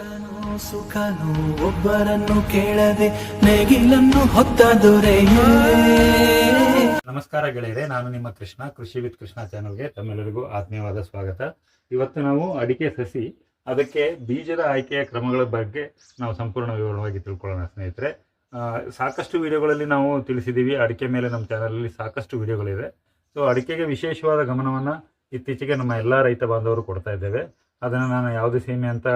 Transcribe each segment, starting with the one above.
ಕಷ್ಟನೋ ಸುಖನೋ ಒಬ್ಬರನ್ನು ಕೇಳದೆ ನೇಗಿಲನ್ನು ಹೊತ್ತ ದೊರೆಯೇ. ನಮಸ್ಕಾರ ಗೆಳೆಯರೆ, ನಾನು ನಿಮ್ಮ ಕೃಷ್ಣ, ಕೃಷಿ ವಿತ್ ಕೃಷ್ಣ ಚಾನಲ್ಗೆ ತಮ್ಮೆಲ್ಲರಿಗೂ ಆತ್ಮೀಯವಾದ ಸ್ವಾಗತ. ಇವತ್ತು ನಾವು ಅಡಿಕೆ ಸಸಿ, ಅದಕ್ಕೆ ಬೀಜದ ಆಯ್ಕೆಯ ಕ್ರಮಗಳ ಬಗ್ಗೆ ನಾವು ಸಂಪೂರ್ಣ ವಿವರವಾಗಿ ತಿಳ್ಕೊಳ್ಳೋಣ ಸ್ನೇಹಿತರೆ. ಸಾಕಷ್ಟು ವಿಡಿಯೋಗಳಲ್ಲಿ ನಾವು ತಿಳಿಸಿದ್ದೀವಿ, ಅಡಿಕೆ ಮೇಲೆ ನಮ್ಮ ಚಾನಲಲ್ಲಿ ಸಾಕಷ್ಟು ವಿಡಿಯೋಗಳಿವೆ. ಸೊ ಅಡಿಕೆಗೆ ವಿಶೇಷವಾದ ಗಮನವನ್ನು ಇತ್ತೀಚೆಗೆ ನಮ್ಮ ಎಲ್ಲ ರೈತ ಬಾಂಧವರು ಕೊಡ್ತಾ ಇದ್ದೇವೆ. ಅದನ್ನು ನಾನು ಯಾವುದೇ ಸೀಮೆ ಅಂತ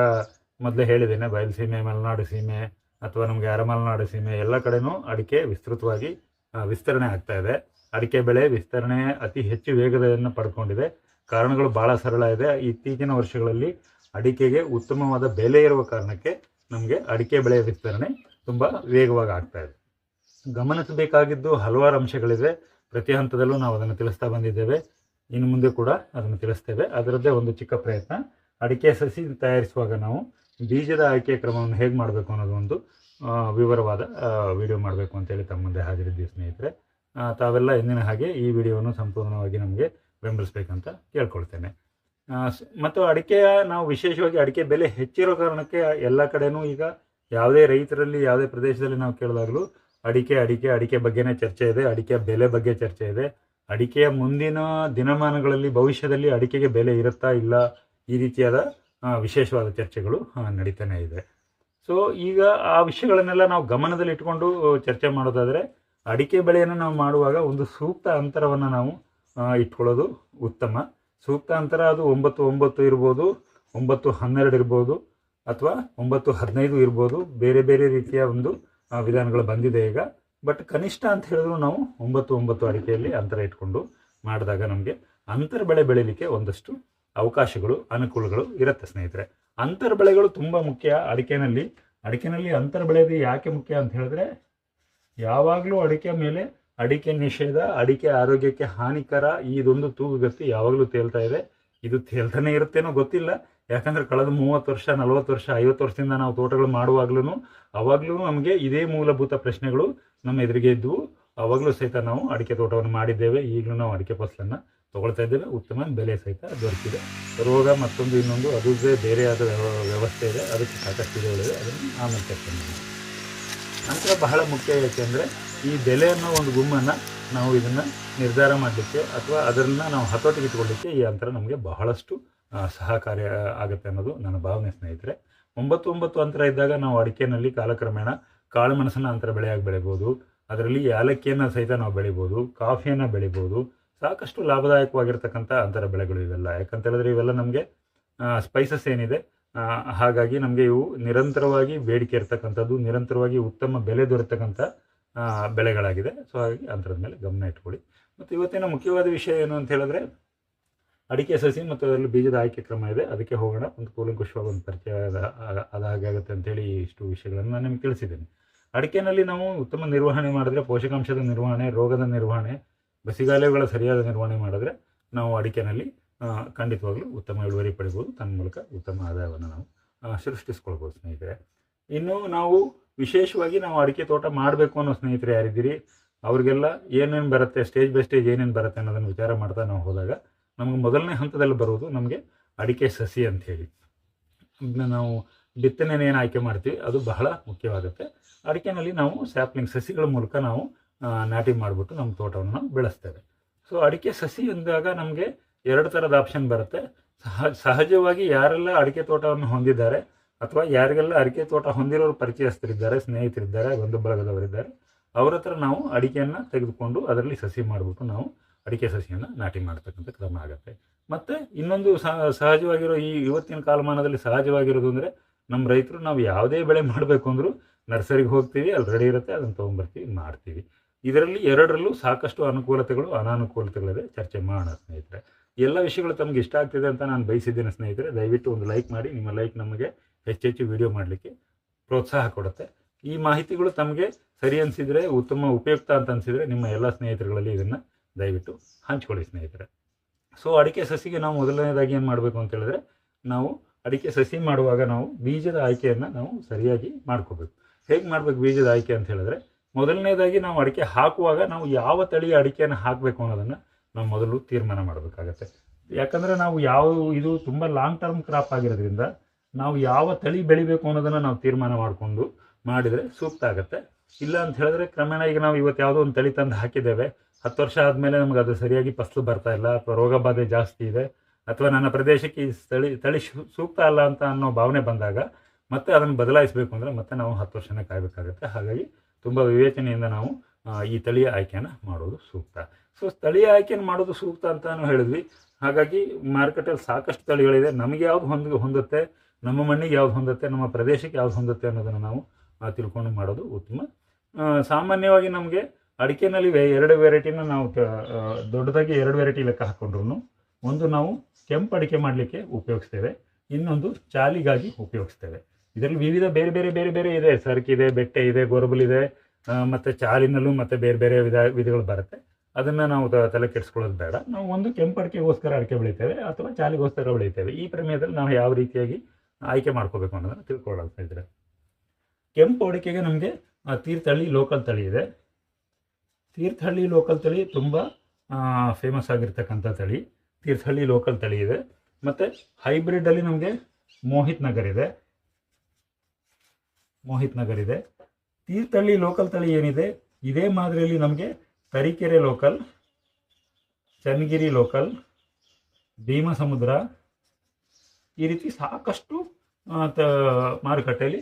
ಮೊದಲೇ ಹೇಳಿದ್ದೇನೆ ಬಯಲುಸೀಮೆ ಮಲೆನಾಡು ಸೀಮೆ ಅಥವಾ ನಮಗೆ ಅರಮಲೆನಾಡು ಸೀಮೆ ಎಲ್ಲ ಕಡೆನೂ ಅಡಿಕೆ ವಿಸ್ತೃತವಾಗಿ ವಿಸ್ತರಣೆ ಆಗ್ತಾ ಇದೆ. ಅಡಿಕೆ ಬೆಳೆ ವಿಸ್ತರಣೆ ಅತಿ ಹೆಚ್ಚು ವೇಗದನ್ನು ಪಡ್ಕೊಂಡಿದೆ. ಕಾರಣಗಳು ಭಾಳ ಸರಳ ಇದೆ. ಇತ್ತೀಚಿನ ವರ್ಷಗಳಲ್ಲಿ ಅಡಿಕೆಗೆ ಉತ್ತಮವಾದ ಬೆಲೆ ಇರುವ ಕಾರಣಕ್ಕೆ ನಮಗೆ ಅಡಿಕೆ ಬೆಳೆ ವಿಸ್ತರಣೆ ತುಂಬ ವೇಗವಾಗಿ ಆಗ್ತಾ ಇದೆ. ಗಮನಿಸಬೇಕಾಗಿದ್ದು ಹಲವಾರು ಅಂಶಗಳಿವೆ. ಪ್ರತಿ ಹಂತದಲ್ಲೂ ನಾವು ಅದನ್ನು ತಿಳಿಸ್ತಾ ಬಂದಿದ್ದೇವೆ. ಇನ್ನು ಮುಂದೆ ಕೂಡ ಅದನ್ನು ತಿಳಿಸ್ತೇವೆ. ಅದರದ್ದೇ ಒಂದು ಚಿಕ್ಕ ಪ್ರಯತ್ನ. ಅಡಿಕೆ ಸಸಿ ತಯಾರಿಸುವಾಗ ನಾವು ಬೀಜದ ಆಯ್ಕೆ ಕ್ರಮವನ್ನು ಹೇಗೆ ಮಾಡಬೇಕು ಅನ್ನೋದು ಒಂದು ವಿವರವಾದ ವಿಡಿಯೋ ಮಾಡಬೇಕು ಅಂತೇಳಿ ತಮ್ಮ ಮುಂದೆ ಹಾಜರಿದ್ದೀವಿ ಸ್ನೇಹಿತರೆ. ತಾವೆಲ್ಲ ಎಂದಿನ ಹಾಗೆ ಈ ವಿಡಿಯೋವನ್ನು ಸಂಪೂರ್ಣವಾಗಿ ನಮಗೆ ಬೆಂಬಲಿಸಬೇಕಂತ ಕೇಳ್ಕೊಳ್ತೇನೆ. ಮತ್ತು ಅಡಿಕೆಯ, ನಾವು ವಿಶೇಷವಾಗಿ ಅಡಿಕೆ ಬೆಲೆ ಹೆಚ್ಚಿರೋ ಕಾರಣಕ್ಕೆ ಎಲ್ಲ ಕಡೆನೂ ಈಗ ಯಾವುದೇ ರೈತರಲ್ಲಿ, ಯಾವುದೇ ಪ್ರದೇಶದಲ್ಲಿ ನಾವು ಕೇಳಿದಾಗಲೂ ಅಡಿಕೆ ಅಡಿಕೆ ಅಡಿಕೆ ಬಗ್ಗೆನೇ ಚರ್ಚೆ ಇದೆ, ಅಡಿಕೆ ಬೆಲೆ ಬಗ್ಗೆ ಚರ್ಚೆ ಇದೆ. ಅಡಿಕೆಯ ಮುಂದಿನ ದಿನಮಾನಗಳಲ್ಲಿ, ಭವಿಷ್ಯದಲ್ಲಿ ಅಡಿಕೆಗೆ ಬೆಲೆ ಇರುತ್ತಾ ಇಲ್ಲ ಈ ರೀತಿಯಾದ ವಿಶೇಷವಾದ ಚರ್ಚೆಗಳು ನಡೀತಾನೆ ಇದೆ. ಸೊ ಈಗ ಆ ವಿಷಯಗಳನ್ನೆಲ್ಲ ನಾವು ಗಮನದಲ್ಲಿ ಇಟ್ಕೊಂಡು ಚರ್ಚೆ ಮಾಡೋದಾದರೆ, ಅಡಿಕೆ ಬೆಳೆಯನ್ನು ನಾವು ಮಾಡುವಾಗ ಒಂದು ಸೂಕ್ತ ಅಂತರವನ್ನು ನಾವು ಇಟ್ಕೊಳ್ಳೋದು ಉತ್ತಮ. ಸೂಕ್ತ ಅಂತರ ಅದು ಒಂಬತ್ತು ಒಂಬತ್ತು ಇರ್ಬೋದು, ಒಂಬತ್ತು ಹನ್ನೆರಡು ಇರ್ಬೋದು, ಅಥವಾ ಒಂಬತ್ತು ಹದಿನೈದು ಇರ್ಬೋದು, ಬೇರೆ ಬೇರೆ ರೀತಿಯ ಒಂದು ವಿಧಾನಗಳು ಬಂದಿದೆ ಈಗ. ಬಟ್ ಕನಿಷ್ಠ ಅಂತ ಹೇಳಿದ್ರು ನಾವು ಒಂಬತ್ತು ಒಂಬತ್ತು ಅಡಿಕೆಯಲ್ಲಿ ಅಂತರ ಇಟ್ಕೊಂಡು ಮಾಡಿದಾಗ ನಮಗೆ ಅಂತರ ಬೆಳೆ ಬೆಳೀಲಿಕ್ಕೆ ಒಂದಷ್ಟು ಅವಕಾಶಗಳು, ಅನುಕೂಲಗಳು ಇರುತ್ತೆ ಸ್ನೇಹಿತರೆ. ಅಂತರ ಬೆಳೆಗಳು ತುಂಬ ಮುಖ್ಯ. ಅಡಿಕೆನಲ್ಲಿ ಅಡಿಕೆನಲ್ಲಿ ಅಂತರ ಬೆಳೆಯೋದು ಯಾಕೆ ಮುಖ್ಯ ಅಂತ ಹೇಳಿದ್ರೆ, ಯಾವಾಗಲೂ ಅಡಿಕೆ ಮೇಲೆ ಅಡಿಕೆ ನಿಷೇಧ, ಅಡಿಕೆ ಆರೋಗ್ಯಕ್ಕೆ ಹಾನಿಕರ ಇದೊಂದು ತೂಗುಗತ್ತಿ ಯಾವಾಗಲೂ ತೇಲ್ತಾ ಇದೆ. ಇದು ತೇಲ್ತಾನೆ ಇರುತ್ತೇನೋ ಗೊತ್ತಿಲ್ಲ. ಯಾಕಂದ್ರೆ ಕಳೆದ ಮೂವತ್ತು ವರ್ಷ, ನಲವತ್ತು ವರ್ಷ, ಐವತ್ತು ವರ್ಷದಿಂದ ನಾವು ತೋಟಗಳು ಮಾಡುವಾಗ್ಲೂ ಅವಾಗಲೂ ನಮಗೆ ಇದೇ ಮೂಲಭೂತ ಪ್ರಶ್ನೆಗಳು ನಮ್ಮ ಎದುರಿಗೆ ಇದ್ದವು ಅವಾಗಲೂ ಸಹಿತ ನಾವು ಅಡಿಕೆ ತೋಟವನ್ನು ಮಾಡಿದ್ದೇವೆ. ಈಗಲೂ ನಾವು ಅಡಿಕೆ ಫಸಲನ್ನು ತಗೊಳ್ತಾ ಇದ್ದೇವೆ. ಉತ್ತಮ ಬೆಲೆ ಸಹಿತ ದೊರಕಿದೆ. ರೋಗ ಮತ್ತೊಂದು ಇನ್ನೊಂದು, ಅದು ಬೇರೆ ಆದ ವ್ಯವಸ್ಥೆ ಇದೆ. ಅದಕ್ಕೆ ಸಾಕಷ್ಟು ಇದೆ ಅದನ್ನು ಆಮೇಲೆ ಚರ್ಚೆ ನಂತರ ಬಹಳ ಮುಖ್ಯ ಏಕೆಂದರೆ ಈ ಬೆಲೆ ಅನ್ನೋ ಒಂದು ಗುಮ್ಮನ್ನು ನಾವು ಇದನ್ನು ನಿರ್ಧಾರ ಮಾಡಲಿಕ್ಕೆ ಅಥವಾ ಅದನ್ನು ನಾವು ಹತೋಟಿಗೆ ಇಟ್ಕೊಳ್ಳಿಕ್ಕೆ ಈ ಅಂತರ ನಮಗೆ ಬಹಳಷ್ಟು ಸಹಕಾರಿ ಆಗುತ್ತೆ ಅನ್ನೋದು ನನ್ನ ಭಾವನೆ ಸ್ನೇಹಿತರೆ. ಒಂಬತ್ತು ಒಂಬತ್ತು ಅಂತರ ಇದ್ದಾಗ ನಾವು ಅಡಿಕೆನಲ್ಲಿ ಕಾಲಕ್ರಮೇಣ ಕಾಳುಮೆಣಸನ್ನು ಅಂತರ ಬೆಳೆಯಾಗಿ ಬೆಳಿಬೋದು. ಅದರಲ್ಲಿ ಏಲಕ್ಕಿಯನ್ನು ಸಹಿತ ನಾವು ಬೆಳಿಬೋದು. ಕಾಫಿಯನ್ನು ಬೆಳಿಬೋದು. ಸಾಕಷ್ಟು ಲಾಭದಾಯಕವಾಗಿರ್ತಕ್ಕಂಥ ಅಂತರ ಬೆಳೆಗಳು ಇವೆಲ್ಲ. ಯಾಕಂತ ಹೇಳಿದ್ರೆ ಇವೆಲ್ಲ ನಮಗೆ ಸ್ಪೈಸಸ್ ಏನಿದೆ ಹಾಗಾಗಿ ನಮಗೆ ಇವು ನಿರಂತರವಾಗಿ ಬೇಡಿಕೆ ಇರ್ತಕ್ಕಂಥದ್ದು, ನಿರಂತರವಾಗಿ ಉತ್ತಮ ಬೆಲೆ ದೊರೆತಕ್ಕಂಥ ಬೆಳೆಗಳಾಗಿದೆ. ಸೊ ಹಾಗಾಗಿ ಅಂತರದ ಮೇಲೆ ಗಮನ ಇಟ್ಕೊಳ್ಳಿ. ಮತ್ತು ಇವತ್ತಿನ ಮುಖ್ಯವಾದ ವಿಷಯ ಏನು ಅಂತ ಹೇಳಿದ್ರೆ, ಅಡಿಕೆ ಸಸಿ ಮತ್ತು ಅದರಲ್ಲಿ ಬೀಜದ ಆಯ್ಕೆ ಕ್ರಮ ಇದೆ. ಅದಕ್ಕೆ ಹೋಗೋಣ. ಒಂದು ಕೂಲಂಕುಷವಾಗಿ ಒಂದು ಪರಿಚಯ ಅದ ಹಾಗಾಗುತ್ತೆ ಅಂತೇಳಿ ಇಷ್ಟು ವಿಷಯಗಳನ್ನು ನಾನು ನಿಮ್ಗೆ ತಿಳಿಸಿದ್ದೇನೆ. ಅಡಿಕೆನಲ್ಲಿ ನಾವು ಉತ್ತಮ ನಿರ್ವಹಣೆ ಮಾಡಿದ್ರೆ ಪೋಷಕಾಂಶದ ನಿರ್ವಹಣೆ, ರೋಗದ ನಿರ್ವಹಣೆ ಬಸಿಗಾಲಗಳ ಸರಿಯಾದ ನಿರ್ವಹಣೆ ಮಾಡಿದ್ರೆ ನಾವು ಅಡಿಕೆನಲ್ಲಿ ಖಂಡಿತವಾಗ್ಲೂ ಉತ್ತಮ ಇಳುವರಿ ಪಡಿಬೋದು ತನ್ನ ಮೂಲಕ ಉತ್ತಮ ಆದಾಯವನ್ನು ನಾವು ಸೃಷ್ಟಿಸ್ಕೊಳ್ಬೋದು ಸ್ನೇಹಿತರೆ. ಇನ್ನು ನಾವು ವಿಶೇಷವಾಗಿ ನಾವು ಅಡಿಕೆ ತೋಟ ಮಾಡಬೇಕು ಅನ್ನೋ ಸ್ನೇಹಿತರೆ ಯಾರಿದ್ದೀರಿ? ಅವ್ರಿಗೆಲ್ಲ ಏನೇನು ಬರುತ್ತೆ, ಸ್ಟೇಜ್ ಬೈ ಸ್ಟೇಜ್ ಏನೇನು ಬರುತ್ತೆ ಅನ್ನೋದನ್ನು ವಿಚಾರ ಮಾಡ್ತಾ ನಾವು ಹೋದಾಗ ನಮಗೆ ಮೊದಲನೇ ಹಂತದಲ್ಲಿ ಬರುವುದು ನಮಗೆ ಅಡಿಕೆ ಸಸಿ ಅಂಥೇಳಿ. ನಾವು ಬಿತ್ತನೆಯನ್ನು ಏನು ಆಯ್ಕೆ ಮಾಡ್ತೀವಿ, ಅದು ಬಹಳ ಮುಖ್ಯವಾಗುತ್ತೆ. ಅಡಿಕೆನಲ್ಲಿ ನಾವು ಸ್ಯಾಪ್ಲಿಂಗ್ ಸಸಿಗಳ ಮೂಲಕ ನಾವು ನಾಟಿ ಮಾಡಿಬಿಟ್ಟು ನಮ್ಮ ತೋಟವನ್ನು ಬೆಳೆಸ್ತೇವೆ. ಸೊ ಅಡಿಕೆ ಸಸಿ ಅಂದಾಗ ನಮಗೆ ಎರಡು ಥರದ ಆಪ್ಷನ್ ಬರುತ್ತೆ. ಸಹ, ಸಹಜವಾಗಿ ಯಾರೆಲ್ಲ ಅಡಿಕೆ ತೋಟವನ್ನು ಹೊಂದಿದ್ದಾರೆ ಅಥವಾ ಯಾರಿಗೆಲ್ಲ ಅಡಿಕೆ ತೋಟ ಹೊಂದಿರೋರು ಪರಿಚಯಸ್ಥರಿದ್ದಾರೆ, ಸ್ನೇಹಿತರಿದ್ದಾರೆ, ಬಂಧು ಬಳಗದವರಿದ್ದಾರೆ, ಅವ್ರ ಹತ್ರ ನಾವು ಅಡಿಕೆಯನ್ನು ತೆಗೆದುಕೊಂಡು ಅದರಲ್ಲಿ ಸಸಿ ಮಾಡಿಬಿಟ್ಟು ನಾವು ಅಡಿಕೆ ಸಸಿಯನ್ನು ನಾಟಿ ಮಾಡ್ತಕ್ಕಂಥ ಕ್ರಮ ಆಗುತ್ತೆ. ಮತ್ತು ಇನ್ನೊಂದು ಸಹ ಸಹಜವಾಗಿರೋ ಈ ಇವತ್ತಿನ ಕಾಲಮಾನದಲ್ಲಿ ಸಹಜವಾಗಿರೋದು ಅಂದರೆ ನಮ್ಮ ರೈತರು ನಾವು ಯಾವುದೇ ಬೆಳೆ ಮಾಡಬೇಕು ಅಂದರೂ ನರ್ಸರಿಗೆ ಹೋಗ್ತೀವಿ, ಅಲ್ಲಿ ರೆಡಿ ಇರುತ್ತೆ, ಅದನ್ನು ತೊಗೊಂಬರ್ತೀವಿ, ಮಾಡ್ತೀವಿ. ಇದರಲ್ಲಿ ಎರಡರಲ್ಲೂ ಸಾಕಷ್ಟು ಅನುಕೂಲತೆಗಳು, ಅನಾನುಕೂಲತೆಗಳಿದೆ. ಚರ್ಚೆ ಮಾಡೋಣ ಸ್ನೇಹಿತರೆ. ಎಲ್ಲ ವಿಷಯಗಳು ತಮಗೆ ಇಷ್ಟ ಆಗ್ತಿದೆ ಅಂತ ನಾನು ಬಯಸಿದ್ದೇನೆ ಸ್ನೇಹಿತರೆ. ದಯವಿಟ್ಟು ಒಂದು ಲೈಕ್ ಮಾಡಿ. ನಿಮ್ಮ ಲೈಕ್ ನಮಗೆ ಹೆಚ್ಚೆಚ್ಚು ವಿಡಿಯೋ ಮಾಡಲಿಕ್ಕೆ ಪ್ರೋತ್ಸಾಹ ಕೊಡುತ್ತೆ. ಈ ಮಾಹಿತಿಗಳು ತಮಗೆ ಸರಿ ಅನಿಸಿದರೆ, ಉತ್ತಮ ಉಪಯುಕ್ತ ಅಂತ ಅನಿಸಿದರೆ ನಿಮ್ಮ ಎಲ್ಲ ಸ್ನೇಹಿತರುಗಳಲ್ಲಿ ಇದನ್ನು ದಯವಿಟ್ಟು ಹಂಚ್ಕೊಳ್ಳಿ ಸ್ನೇಹಿತರೆ. ಸೊ ಅಡಿಕೆ ಸಸಿಗೆ ನಾವು ಮೊದಲನೇದಾಗಿ ಏನು ಮಾಡಬೇಕು ಅಂತ ಹೇಳಿದ್ರೆ, ನಾವು ಅಡಿಕೆ ಸಸಿ ಮಾಡುವಾಗ ನಾವು ಬೀಜದ ಆಯ್ಕೆಯನ್ನು ನಾವು ಸರಿಯಾಗಿ ಮಾಡ್ಕೋಬೇಕು. ಹೇಗೆ ಮಾಡಬೇಕು ಬೀಜದ ಆಯ್ಕೆ ಅಂತ ಹೇಳಿದ್ರೆ ಮೊದಲನೇದಾಗಿ ನಾವು ಅಡಿಕೆ ಹಾಕುವಾಗ ನಾವು ಯಾವ ತಳಿಯ ಅಡಿಕೆಯನ್ನು ಹಾಕಬೇಕು ಅನ್ನೋದನ್ನು ನಾವು ಮೊದಲು ತೀರ್ಮಾನ ಮಾಡಬೇಕಾಗತ್ತೆ. ಯಾಕಂದರೆ ನಾವು ಯಾವ, ಇದು ತುಂಬ ಲಾಂಗ್ ಟರ್ಮ್ ಕ್ರಾಪ್ ಆಗಿರೋದ್ರಿಂದ ನಾವು ಯಾವ ತಳಿ ಬೆಳಿಬೇಕು ಅನ್ನೋದನ್ನು ನಾವು ತೀರ್ಮಾನ ಮಾಡಿಕೊಂಡು ಮಾಡಿದರೆ ಸೂಕ್ತ ಆಗುತ್ತೆ. ಇಲ್ಲ ಅಂತ ಹೇಳಿದ್ರೆ ಕ್ರಮೇಣ ಈಗ ನಾವು ಇವತ್ತು ಯಾವುದೋ ಒಂದು ತಳಿ ತಂದು ಹಾಕಿದ್ದೇವೆ. ಹತ್ತು ವರ್ಷ ಆದಮೇಲೆ ನಮ್ಗೆ ಅದು ಸರಿಯಾಗಿ ಫಸಲು ಬರ್ತಾ ಇಲ್ಲ, ಅಥವಾ ರೋಗ ಬಾಧೆ ಜಾಸ್ತಿ ಇದೆ, ಅಥವಾ ನನ್ನ ಪ್ರದೇಶಕ್ಕೆ ಈ ತಳಿ ತಳಿ ಸೂಕ್ತ ಅಲ್ಲ ಅಂತ ಅನ್ನೋ ಭಾವನೆ ಬಂದಾಗ ಮತ್ತೆ ಅದನ್ನು ಬದಲಾಯಿಸಬೇಕು ಅಂದರೆ ಮತ್ತೆ ನಾವು ಹತ್ತು ವರ್ಷನೇ ಕಾಯಬೇಕಾಗುತ್ತೆ. ಹಾಗಾಗಿ ತುಂಬ ವಿವೇಚನೆಯಿಂದ ನಾವು ಈ ತಳಿಯ ಆಯ್ಕೆಯನ್ನು ಮಾಡೋದು ಸೂಕ್ತ. ಸೊ ಸ್ಥಳೀಯ ಆಯ್ಕೆಯನ್ನು ಮಾಡೋದು ಸೂಕ್ತ ಅಂತಲೂ ಹೇಳಿದ್ವಿ. ಹಾಗಾಗಿ ಮಾರ್ಕೆಟಲ್ಲಿ ಸಾಕಷ್ಟು ತಳಿಗಳಿದೆ. ನಮಗೆ ಯಾವ್ದು ಹೊಂದ, ಹೊಂದುತ್ತೆ, ನಮ್ಮ ಮಣ್ಣಿಗೆ ಯಾವ್ದು ಹೊಂದುತ್ತೆ, ನಮ್ಮ ಪ್ರದೇಶಕ್ಕೆ ಯಾವ್ದು ಹೊಂದುತ್ತೆ ಅನ್ನೋದನ್ನು ನಾವು ತಿಳ್ಕೊಂಡು ಮಾಡೋದು ಉತ್ತಮ. ಸಾಮಾನ್ಯವಾಗಿ ನಮಗೆ ಅಡಿಕೆನಲ್ಲಿ ಎರಡು ವೆರೈಟಿನ ನಾವು ದೊಡ್ಡದಾಗಿ ಎರಡು ವೆರೈಟಿ ಲೆಕ್ಕ ಹಾಕೊಂಡ್ರು ಒಂದು ನಾವು ಕೆಂಪು ಅಡಿಕೆ ಮಾಡಲಿಕ್ಕೆ ಉಪಯೋಗಿಸ್ತೇವೆ. ಇನ್ನೊಂದು ಚಾಲಿಗಾಗಿ ಉಪಯೋಗಿಸ್ತೇವೆ. ಇದರಲ್ಲಿ ವಿವಿಧ ಬೇರೆ ಬೇರೆ ಬೇರೆ ಬೇರೆ ಇದೆ. ಸರ್ಕಿದೆ ಬೆಟ್ಟೆ ಇದೆ, ಗೊರಬಲ್ ಇದೆ ಮತ್ತೆ ಚಾಲಿನಲ್ಲೂ ಮತ್ತೆ ಬೇರೆ ಬೇರೆ ವಿಧ, ವಿಧಗಳು ಬರುತ್ತೆ. ಅದನ್ನು ನಾವು ತಲೆ ಕೆಡಿಸ್ಕೊಳ್ಳೋದು ಬೇಡ. ನಾವು ಒಂದು ಕೆಂಪು ಅಡಿಕೆಗೋಸ್ಕರ ಅಡಿಕೆ ಬೆಳಿತೇವೆ ಅಥವಾ ಚಾಲಿಗೋಸ್ಕರ ಬೆಳಿತೇವೆ. ಈ ಪ್ರಮೇಯದಲ್ಲಿ ನಾವು ಯಾವ ರೀತಿಯಾಗಿ ಆಯ್ಕೆ ಮಾಡ್ಕೋಬೇಕು ಅನ್ನೋದನ್ನು ತಿಳ್ಕೊಳ್ಳೋದು ಇದ್ರೆ ಕೆಂಪು ಅಡಿಕೆಗೆ ನಮಗೆ ತೀರ್ಥಹಳ್ಳಿ ಲೋಕಲ್ ತಳಿ ಇದೆ. ತೀರ್ಥಹಳ್ಳಿ ಲೋಕಲ್ ತಳಿ ತುಂಬ ಫೇಮಸ್ ಆಗಿರ್ತಕ್ಕಂಥ ತಳಿ. ತೀರ್ಥಹಳ್ಳಿ ಲೋಕಲ್ ತಳಿ ಇದೆ. ಮತ್ತು ಹೈಬ್ರಿಡಲ್ಲಿ ನಮಗೆ ಮೋಹಿತ್ ನಗರ್ ಇದೆ. ಮೋಹಿತ್ ನಗರ್ ಇದೆ. ತೀರ್ಥಹಳ್ಳಿ ಲೋಕಲ್ ತಳಿ ಏನಿದೆ? ಇದೇ ಮಾದರಿಯಲ್ಲಿ ನಮಗೆ ತರೀಕೆರೆ ಲೋಕಲ್ ಚನ್ನಗಿರಿ ಲೋಕಲ್ ಭೀಮಸಮುದ್ರ ಈ ರೀತಿ ಸಾಕಷ್ಟು ತ, ಮಾರುಕಟ್ಟೆಯಲ್ಲಿ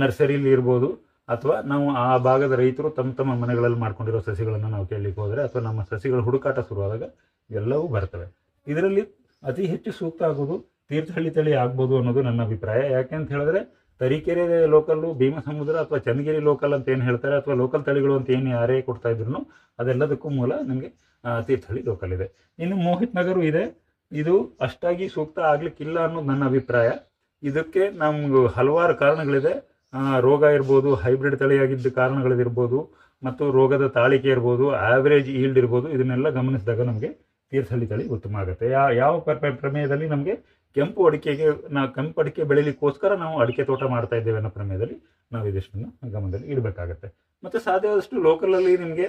ನರ್ಸರಿಲಿ ಇರ್ಬೋದು. ಅಥವಾ ನಾವು ಆ ಭಾಗದ ರೈತರು ತಮ್ಮ ತಮ್ಮ ಮನೆಗಳಲ್ಲಿ ಮಾಡ್ಕೊಂಡಿರೋ ಸಸಿಗಳನ್ನು ನಾವು ಕೇಳಲಿಕ್ಕೆ ಹೋದರೆ ಅಥವಾ ನಮ್ಮ ಸಸಿಗಳ ಹುಡುಕಾಟ ಶುರುವಾದಾಗ ಎಲ್ಲವೂ ಬರ್ತವೆ. ಇದರಲ್ಲಿ ಅತಿ ಹೆಚ್ಚು ಸೂಕ್ತ ಆಗೋದು ತೀರ್ಥಹಳ್ಳಿ ತಳಿ ಆಗ್ಬೋದು ಅನ್ನೋದು ನನ್ನ ಅಭಿಪ್ರಾಯ. ಯಾಕೆ ಅಂತ ಹೇಳಿದ್ರೆ ತರೀಕೆರೆ ಲೋಕಲ್ಲು ಭೀಮಸಮುದ್ರ ಅಥವಾ ಚನ್ನಗಿರಿ ಲೋಕಲ್ ಅಂತ ಏನು ಹೇಳ್ತಾರೆ, ಅಥವಾ ಲೋಕಲ್ ತಳಿಗಳು ಅಂತ ಏನು ಯಾರೇ ಕೊಡ್ತಾ ಇದ್ರು ಅದೆಲ್ಲದಕ್ಕೂ ಮೂಲ ನಿಮಗೆ ತೀರ್ಥಹಳ್ಳಿ ಲೋಕಲ್ ಇದೆ. ಇನ್ನು ಮೋಹಿತ್ ನಗರು ಇದೆ. ಇದು ಅಷ್ಟಾಗಿ ಸೂಕ್ತ ಆಗ್ಲಿಕ್ಕಿಲ್ಲ ಅನ್ನೋದು ನನ್ನ ಅಭಿಪ್ರಾಯ. ಇದಕ್ಕೆ ನಮ್ಗೆ ಹಲವಾರು ಕಾರಣಗಳಿದೆ. ರೋಗ ಇರ್ಬೋದು ಹೈಬ್ರಿಡ್ ತಳಿಯಾಗಿದ್ದ ಕಾರಣಗಳಿರ್ಬೋದು ಮತ್ತು ರೋಗದ ತಾಳಿಕೆ ಇರ್ಬೋದು ಆವ್ರೇಜ್ ಈಲ್ಡ್ ಇರ್ಬೋದು, ಇದನ್ನೆಲ್ಲ ಗಮನಿಸಿದಾಗ ನಮಗೆ ತೀರ್ಥಹಳ್ಳಿ ತಳಿ ಉತ್ತಮ ಆಗುತ್ತೆ. ಯಾವ ಪ್ರ- ಪ್ರಮೇಯದಲ್ಲಿ ನಮಗೆ ಕೆಂಪು ಅಡಿಕೆಗೆ ನಾವು ಕೆಂಪು ಅಡಿಕೆ ಬೆಳಿಲಿಕ್ಕೋಸ್ಕರ ನಾವು ಅಡಿಕೆ ತೋಟ ಮಾಡ್ತಾ ಇದ್ದೇವೆ ಅನ್ನೋ ಪ್ರಮೇಯದಲ್ಲಿ ನಾವು ಇದಿಷ್ಟನ್ನು ಗಮನದಲ್ಲಿ ಇಡಬೇಕಾಗತ್ತೆ. ಮತ್ತು ಸಾಧ್ಯವಾದಷ್ಟು ಲೋಕಲಲ್ಲಿ ನಿಮಗೆ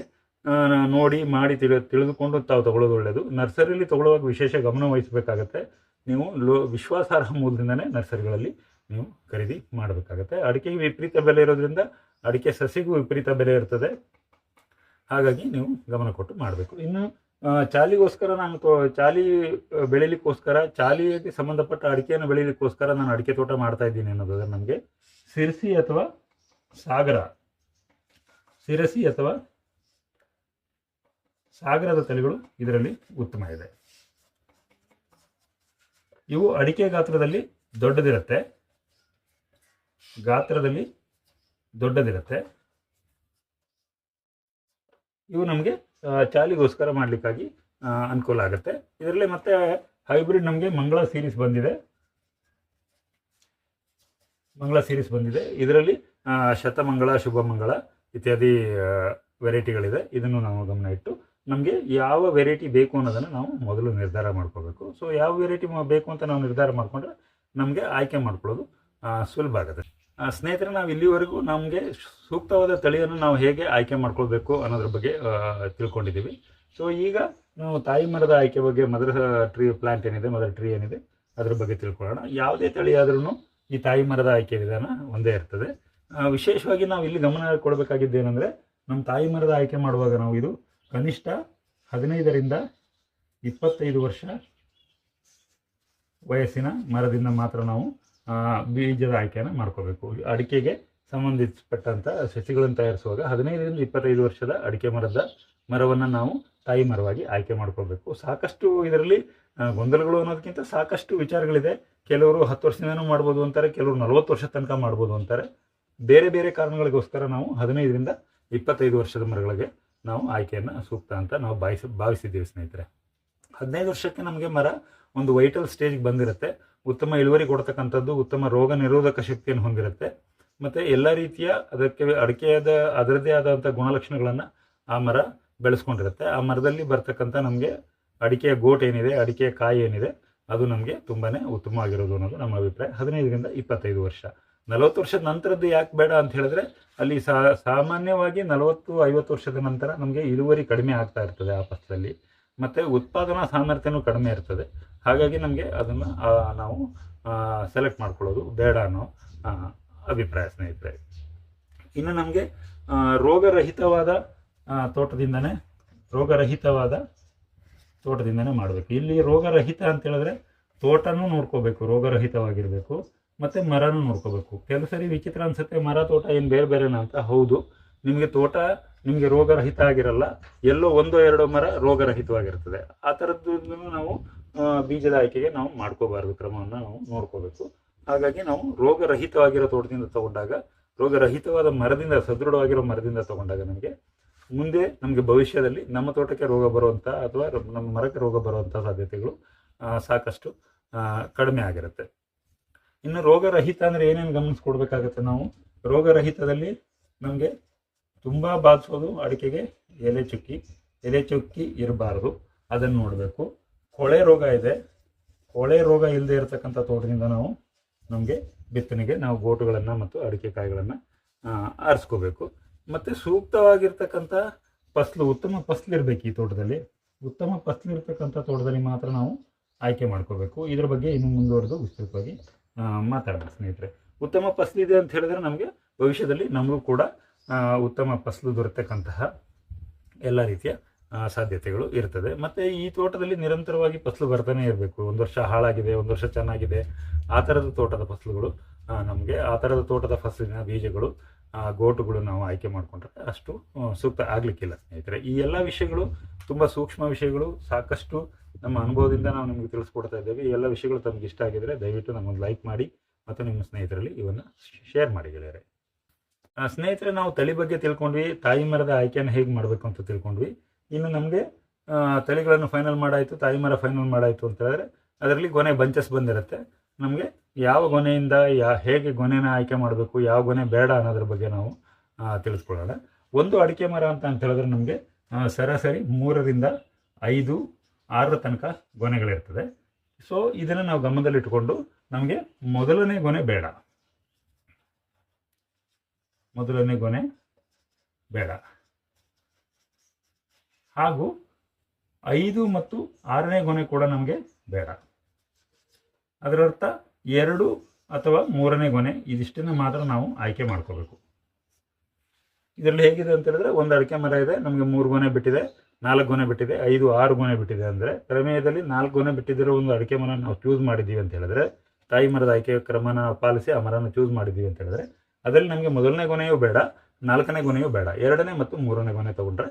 ನೋಡಿ, ಮಾಡಿ ತಿಳಿ, ತಿಳಿದುಕೊಂಡು ತಾವು ತಗೊಳ್ಳೋದು ಒಳ್ಳೆಯದು ನರ್ಸರಿಯಲ್ಲಿ ತಗೊಳ್ಳುವಾಗ ವಿಶೇಷ ಗಮನ ವಹಿಸಬೇಕಾಗತ್ತೆ. ನೀವು ಲೋ, ವಿಶ್ವಾಸಾರ್ಹ ಮೂಲದಿಂದನೇ ನರ್ಸರಿಗಳಲ್ಲಿ ನೀವು ಖರೀದಿ ಮಾಡಬೇಕಾಗತ್ತೆ. ಅಡಿಕೆಗೆ ವಿಪರೀತ ಬೆಲೆ ಇರೋದ್ರಿಂದ ಅಡಿಕೆ ಸಸಿಗೂ ವಿಪರೀತ ಬೆಲೆ ಇರ್ತದೆ. ಹಾಗಾಗಿ ನೀವು ಗಮನ ಕೊಟ್ಟು ಮಾಡಬೇಕು. ಇನ್ನು ಚಾಲಿಗೋಸ್ಕರ ನಾನು ಚಾಲಿ ಬೆಳೀಲಿಕ್ಕೋಸ್ಕರ ಚಾಲಿಗೆ ಸಂಬಂಧಪಟ್ಟ ಅಡಿಕೆಯನ್ನು ಬೆಳಿಲಿಕ್ಕೋಸ್ಕರ ನಾನು ಅಡಿಕೆ ತೋಟ ಮಾಡ್ತಾ ಇದ್ದೀನಿ ಅನ್ನೋದಾದ್ರೆ ನಮಗೆ ಸಿರಸಿ ಅಥವಾ ಸಾಗರ, ಸಿರಸಿ ಅಥವಾ ಸಾಗರದ ತಳಿಗಳು ಇದರಲ್ಲಿ ಉತ್ತಮ ಇದೆ. ಇವು ಅಡಿಕೆ ಗಾತ್ರದಲ್ಲಿ ದೊಡ್ಡದಿರುತ್ತೆ. ಗಾತ್ರದಲ್ಲಿ ದೊಡ್ಡದಿರುತ್ತೆ. ಇವು ನಮಗೆ ಚಾಲಿಗೋಸ್ಕರ ಮಾಡಲಿಕ್ಕಾಗಿ ಅನುಕೂಲ ಆಗುತ್ತೆ. ಇದರಲ್ಲಿ ಮತ್ತೆ ಹೈಬ್ರಿಡ್ ನಮಗೆ ಮಂಗಳ ಸೀರೀಸ್ ಬಂದಿದೆ. ಮಂಗಳ ಸೀರೀಸ್ ಬಂದಿದೆ. ಇದರಲ್ಲಿ ಶತಮಂಗಳ, ಶುಭಮಂಗಳ ಇತ್ಯಾದಿ ವೆರೈಟಿಗಳಿದೆ ಇದನ್ನು ನಾವು ಗಮನ ಇಟ್ಟು, ನಮಗೆ ಯಾವ ವೆರೈಟಿ ಬೇಕು ಅನ್ನೋದನ್ನು ನಾವು ಮೊದಲು ನಿರ್ಧಾರ ಮಾಡ್ಕೋಬೇಕು. ಸೊ ಯಾವ ವೆರೈಟಿ ಬೇಕು ಅಂತ ನಾವು ನಿರ್ಧಾರ ಮಾಡಿಕೊಂಡ್ರೆ ನಮಗೆ ಆಯ್ಕೆ ಮಾಡ್ಕೊಳ್ಳೋದು ಸುಲಭ ಆಗುತ್ತೆ. ಸ್ನೇಹಿತರೆ, ನಾವು ಇಲ್ಲಿವರೆಗೂ ನಮಗೆ ಸೂಕ್ತವಾದ ತಳಿಯನ್ನು ನಾವು ಹೇಗೆ ಆಯ್ಕೆ ಮಾಡ್ಕೊಳ್ಬೇಕು ಅನ್ನೋದ್ರ ಬಗ್ಗೆ ತಿಳ್ಕೊಂಡಿದ್ದೀವಿ. ಸೊ ಈಗ ನಾವು ತಾಯಿ ಮರದ ಆಯ್ಕೆ ಬಗ್ಗೆ, ಮದರ್ ಟ್ರೀ ಪ್ಲಾಂಟ್ ಏನಿದೆ, ಮದರ್ ಟ್ರೀ ಏನಿದೆ, ಅದ್ರ ಬಗ್ಗೆ ತಿಳ್ಕೊಳ್ಳೋಣ. ಯಾವುದೇ ತಳಿ ಆದ್ರೂ ಈ ತಾಯಿ ಮರದ ಆಯ್ಕೆ ವಿಧಾನ ಒಂದೇ ಇರ್ತದೆ. ವಿಶೇಷವಾಗಿ ನಾವು ಇಲ್ಲಿ ಗಮನ ಕೊಡಬೇಕಾಗಿದ್ದು ಏನಂದರೆ ನಮ್ಮ ತಾಯಿ ಮರದ ಆಯ್ಕೆ ಮಾಡುವಾಗ ನಾವು ಇದು ಕನಿಷ್ಠ ಹದಿನೈದರಿಂದ ಇಪ್ಪತ್ತೈದು ವರ್ಷ ವಯಸ್ಸಿನ ಮರದಿಂದ ಮಾತ್ರ ನಾವು ಬೀಜದ ಆಯ್ಕೆಯನ್ನು ಮಾಡ್ಕೋಬೇಕು. ಅಡಿಕೆಗೆ ಸಂಬಂಧಿಸಪಟ್ಟಂಥ ಸಸಿಗಳನ್ನು ತಯಾರಿಸುವಾಗ ಹದಿನೈದರಿಂದ ಇಪ್ಪತ್ತೈದು ವರ್ಷದ ಅಡಿಕೆ ಮರದ ಮರವನ್ನು ನಾವು ತಾಯಿ ಮರವಾಗಿ ಆಯ್ಕೆ ಮಾಡ್ಕೋಬೇಕು. ಸಾಕಷ್ಟು ಇದರಲ್ಲಿ ಗೊಂದಲಗಳು ಅನ್ನೋದಕ್ಕಿಂತ ಸಾಕಷ್ಟು ವಿಚಾರಗಳಿದೆ. ಕೆಲವರು ಹತ್ತು ವರ್ಷದಿಂದನೂ ಮಾಡ್ಬೋದು ಅಂತಾರೆ, ಕೆಲವರು ನಲವತ್ತು ವರ್ಷ ತನಕ ಮಾಡ್ಬೋದು ಅಂತಾರೆ. ಬೇರೆ ಬೇರೆ ಕಾರಣಗಳಿಗೋಸ್ಕರ ನಾವು ಹದಿನೈದರಿಂದ ಇಪ್ಪತ್ತೈದು ವರ್ಷದ ಮರಗಳಿಗೆ ನಾವು ಆಯ್ಕೆಯನ್ನು ಸೂಕ್ತ ಅಂತ ನಾವು ಭಾವಿಸಿ ಭಾವಿಸಿದ್ದೀವಿ ಸ್ನೇಹಿತರೆ. ಹದಿನೈದು ವರ್ಷಕ್ಕೆ ನಮಗೆ ಮರ ಒಂದು ವೈಟಲ್ ಸ್ಟೇಜ್ಗೆ ಬಂದಿರುತ್ತೆ. ಉತ್ತಮ ಇಳುವರಿ ಕೊಡ್ತಕ್ಕಂಥದ್ದು, ಉತ್ತಮ ರೋಗ ನಿರೋಧಕ ಶಕ್ತಿಯನ್ನು ಹೊಂದಿರುತ್ತೆ. ಮತ್ತು ಎಲ್ಲ ರೀತಿಯ ಅದಕ್ಕೆ ಅಡಿಕೆಯಾದ ಅದರದ್ದೇ ಆದಂಥ ಗುಣಲಕ್ಷಣಗಳನ್ನು ಆ ಮರ ಬೆಳೆಸ್ಕೊಂಡಿರುತ್ತೆ. ಆ ಮರದಲ್ಲಿ ಬರ್ತಕ್ಕಂಥ ನಮಗೆ ಅಡಿಕೆಯ ಗೋಟ್ ಏನಿದೆ, ಅಡಿಕೆಯ ಕಾಯಿ ಏನಿದೆ, ಅದು ನಮಗೆ ತುಂಬಾ ಉತ್ತಮವಾಗಿರೋದು ಅನ್ನೋದು ನಮ್ಮ ಅಭಿಪ್ರಾಯ. ಹದಿನೈದರಿಂದ ಇಪ್ಪತ್ತೈದು ವರ್ಷ. ನಲವತ್ತು ವರ್ಷದ ನಂತರದ್ದು ಯಾಕೆ ಬೇಡ ಅಂತ ಹೇಳಿದ್ರೆ, ಅಲ್ಲಿ ಸಾಮಾನ್ಯವಾಗಿ ನಲವತ್ತು ಐವತ್ತು ವರ್ಷದ ನಂತರ ನಮಗೆ ಇಳುವರಿ ಕಡಿಮೆ ಆಗ್ತಾ ಇರ್ತದೆ ಆ ಪಕ್ಷದಲ್ಲಿ ಮತ್ತು ಉತ್ಪಾದನಾ ಸಾಮರ್ಥ್ಯನೂ ಕಡಿಮೆ ಇರ್ತದೆ. ಹಾಗಾಗಿ ನಮಗೆ ಅದನ್ನು ನಾವು ಸೆಲೆಕ್ಟ್ ಮಾಡ್ಕೊಳ್ಳೋದು ಬೇಡ ಅನ್ನೋ ಅಭಿಪ್ರಾಯ ಸ್ನೇಹಿತರೆ. ಇನ್ನು ನಮಗೆ ರೋಗರಹಿತವಾದ ತೋಟದಿಂದನೇ ರೋಗರಹಿತವಾದ ತೋಟದಿಂದನೇ ಮಾಡಬೇಕು. ಇಲ್ಲಿ ರೋಗರಹಿತ ಅಂತ ಹೇಳಿದ್ರೆ ತೋಟನೂ ನೋಡ್ಕೋಬೇಕು, ರೋಗರಹಿತವಾಗಿರಬೇಕು, ಮತ್ತು ಮರನೂ ನೋಡ್ಕೋಬೇಕು. ಕೆಲಸರಿ ಸರಿ ವಿಚಿತ್ರ ಅನ್ಸುತ್ತೆ, ಮರ, ತೋಟ ಏನು ಬೇರೆ ಬೇರೆನಾ ಅಂತ? ಹೌದು. ನಿಮಗೆ ತೋಟ, ನಿಮಗೆ ರೋಗರಹಿತ ಆಗಿರಲ್ಲ, ಎಲ್ಲೋ ಒಂದೋ ಎರಡೋ ಮರ ರೋಗರಹಿತವಾಗಿರ್ತದೆ. ಆ ಥರದ್ದು ನಾವು ಬೀಜದ ಆಯ್ಕೆಗೆ ನಾವು ಮಾಡ್ಕೋಬಾರ್ದು, ಕ್ರಮವನ್ನು ನಾವು ನೋಡ್ಕೋಬೇಕು. ಹಾಗಾಗಿ ನಾವು ರೋಗರಹಿತವಾಗಿರೋ ತೋಟದಿಂದ ತಗೊಂಡಾಗ, ರೋಗರಹಿತವಾದ ಮರದಿಂದ, ಸದೃಢವಾಗಿರೋ ಮರದಿಂದ ತಗೊಂಡಾಗ ನಮಗೆ ಮುಂದೆ ನಮಗೆ ಭವಿಷ್ಯದಲ್ಲಿ ನಮ್ಮ ತೋಟಕ್ಕೆ ರೋಗ ಬರುವಂಥ ಅಥವಾ ನಮ್ಮ ಮರಕ್ಕೆ ರೋಗ ಬರುವಂಥ ಸಾಧ್ಯತೆಗಳು ಸಾಕಷ್ಟು ಕಡಿಮೆ ಆಗಿರುತ್ತೆ. ಇನ್ನು ರೋಗರಹಿತ ಅಂದರೆ ಏನೇನು ಗಮನಿಸ್ಕೊಡ್ಬೇಕಾಗತ್ತೆ ನಾವು? ರೋಗರಹಿತದಲ್ಲಿ ನಮಗೆ ತುಂಬ ಬಾಧಿಸೋದು ಅಡಿಕೆಗೆ ಎಲೆ ಚುಕ್ಕಿ ಎಲೆ ಚುಕ್ಕಿ ಇರಬಾರ್ದು. ಅದನ್ನು ನೋಡಬೇಕು. ಕೊಳೆ ರೋಗ ಇದೆ. ಕೊಳೆ ರೋಗ ಇಲ್ಲದೆ ಇರತಕ್ಕಂಥ ತೋಟದಿಂದ ನಾವು ನಮಗೆ ಬಿತ್ತನೆಗೆ ನಾವು ಗೋಟುಗಳನ್ನು ಮತ್ತು ಅಡಿಕೆ ಕಾಯಿಗಳನ್ನು ಆರಿಸ್ಕೋಬೇಕು. ಮತ್ತು ಸೂಕ್ತವಾಗಿರ್ತಕ್ಕಂಥ ಫಸ್ಲು, ಉತ್ತಮ ಫಸ್ಲು ಇರಬೇಕು ಈ ತೋಟದಲ್ಲಿ. ಉತ್ತಮ ಫಸ್ಲು ತೋಟದಲ್ಲಿ ಮಾತ್ರ ನಾವು ಆಯ್ಕೆ ಮಾಡ್ಕೋಬೇಕು. ಇದ್ರ ಬಗ್ಗೆ ಇನ್ನು ಮುಂದುವರೆದು ವಿಸ್ತೃತವಾಗಿ ಮಾತಾಡೋಣ ಸ್ನೇಹಿತರೆ. ಉತ್ತಮ ಫಸ್ಲಿದೆ ಅಂತ ಹೇಳಿದ್ರೆ ನಮಗೆ ಭವಿಷ್ಯದಲ್ಲಿ ನಮಗೂ ಕೂಡ ಉತ್ತಮ ಫಸಲು ದೊರೆತಕ್ಕಂತಹ ಎಲ್ಲ ರೀತಿಯ ಸಾಧ್ಯತೆಗಳು ಇರ್ತದೆ. ಮತ್ತು ಈ ತೋಟದಲ್ಲಿ ನಿರಂತರವಾಗಿ ಫಸಲು ಬರ್ತಾನೆ ಇರಬೇಕು. ಒಂದು ವರ್ಷ ಹಾಳಾಗಿದೆ, ಒಂದು ವರ್ಷ ಚೆನ್ನಾಗಿದೆ. ಆ ಥರದ ತೋಟದ ಫಸಲುಗಳು ನಮಗೆ ಆ ಥರದ ತೋಟದ ಫಸಲಿನ ಬೀಜಗಳು ಗೋಟುಗಳು ನಾವು ಆಯ್ಕೆ ಮಾಡಿಕೊಂಡ್ರೆ ಅಷ್ಟು ಸೂಕ್ತ ಆಗಲಿಕ್ಕಿಲ್ಲ ಸ್ನೇಹಿತರೆ. ಈ ಎಲ್ಲ ವಿಷಯಗಳು ತುಂಬ ಸೂಕ್ಷ್ಮ ವಿಷಯಗಳು. ಸಾಕಷ್ಟು ನಮ್ಮ ಅನುಭವದಿಂದ ನಾವು ನಿಮಗೆ ತಿಳಿಸ್ಕೊಡ್ತಾ ಇದ್ದೇವೆ. ಈ ಎಲ್ಲ ವಿಷಯಗಳು ತಮಗೆ ಇಷ್ಟ ಆಗಿದರೆ ದಯವಿಟ್ಟು ನಮ್ಮೊಂದು ಲೈಕ್ ಮಾಡಿ ಮತ್ತು ನಿಮ್ಮ ಸ್ನೇಹಿತರಲ್ಲಿ ಇವನ್ನು ಶೇರ್ ಮಾಡಿ ಗೆಳೆಯರೆ. ಸ್ನೇಹಿತರೆ, ನಾವು ತಳಿ ಬಗ್ಗೆ ತಿಳ್ಕೊಂಡ್ವಿ, ತಾಯಿ ಮರದ ಆಯ್ಕೆಯನ್ನು ಹೇಗೆ ಮಾಡಬೇಕು ಅಂತ ತಿಳ್ಕೊಂಡ್ವಿ. ಇನ್ನು ನಮಗೆ ತಳಿಗಳನ್ನು ಫೈನಲ್ ಮಾಡಾಯಿತು, ತಾಯಿ ಮರ ಫೈನಲ್ ಮಾಡಾಯಿತು ಅಂತ ಹೇಳಿದ್ರೆ, ಅದರಲ್ಲಿ ಗೊನೆ ಬಂಚಸ್ ಬಂದಿರುತ್ತೆ. ನಮಗೆ ಯಾವ ಗೊನೆಯಿಂದ, ಯಾ, ಹೇಗೆ ಗೊನೆನ ಆಯ್ಕೆ ಮಾಡಬೇಕು, ಯಾವ ಗೊನೆ ಬೇಡ ಅನ್ನೋದ್ರ ಬಗ್ಗೆ ನಾವು ತಿಳಿಸ್ಕೊಳ್ಳೋಣ. ಒಂದು ಅಡಿಕೆ ಮರ ಅಂತ ಅಂತ ಹೇಳಿದ್ರೆ ನಮಗೆ ಸರಾಸರಿ ಮೂರರಿಂದ ಐದು ಆರರ ತನಕ ಗೊನೆಗಳಿರ್ತದೆ. ಸೊ ಇದನ್ನು ನಾವು ಗಮನದಲ್ಲಿಟ್ಟುಕೊಂಡು ನಮಗೆ ಮೊದಲನೇ ಗೊನೆ ಬೇಡ. ಮೊದಲನೇ ಗೊನೆ ಬೇಡ. ಹಾಗೂ ಐದು ಮತ್ತು ಆರನೇ ಗೊನೆ ಕೂಡ ನಮಗೆ ಬೇಡ. ಅದರರ್ಥ ಎರಡು ಅಥವಾ ಮೂರನೇ ಗೊನೆ ಇದಿಷ್ಟನ್ನು ಮಾತ್ರ ನಾವು ಆಯ್ಕೆ ಮಾಡ್ಕೋಬೇಕು. ಇದರಲ್ಲಿ ಹೇಗಿದೆ ಅಂತ ಹೇಳಿದ್ರೆ ಒಂದು ಅಡಿಕೆ ಮರ ಇದೆ, ನಮಗೆ ಮೂರು ಗೊನೆ ಬಿಟ್ಟಿದೆ, ನಾಲ್ಕು ಗೊನೆ ಬಿಟ್ಟಿದೆ, ಐದು, ಆರು ಗೊನೆ ಬಿಟ್ಟಿದೆ ಅಂದರೆ ಪ್ರಮೇಯದಲ್ಲಿ ನಾಲ್ಕು ಗೊನೆ ಬಿಟ್ಟಿದ್ದಿರೋ ಒಂದು ಅಡಿಕೆ ಮರ ನಾವು ಚೂಸ್ ಮಾಡಿದ್ದೀವಿ ಅಂತ ಹೇಳಿದ್ರೆ ತಾಯಿ ಮರದ ಆಯ್ಕೆ ಕ್ರಮನ ಪಾಲಿಸಿ ಆ ಮರನ ಚೂಸ್ ಮಾಡಿದ್ದೀವಿ ಅಂತ ಹೇಳಿದ್ರೆ ಅದರಲ್ಲಿ ನಮಗೆ ಮೊದಲನೇ ಗೊನೆಯೂ ಬೇಡ, ನಾಲ್ಕನೇ ಗೊನೆಯೂ ಬೇಡ. ಎರಡನೇ ಮತ್ತು ಮೂರನೇ ಗೊನೆ ತಗೊಂಡ್ರೆ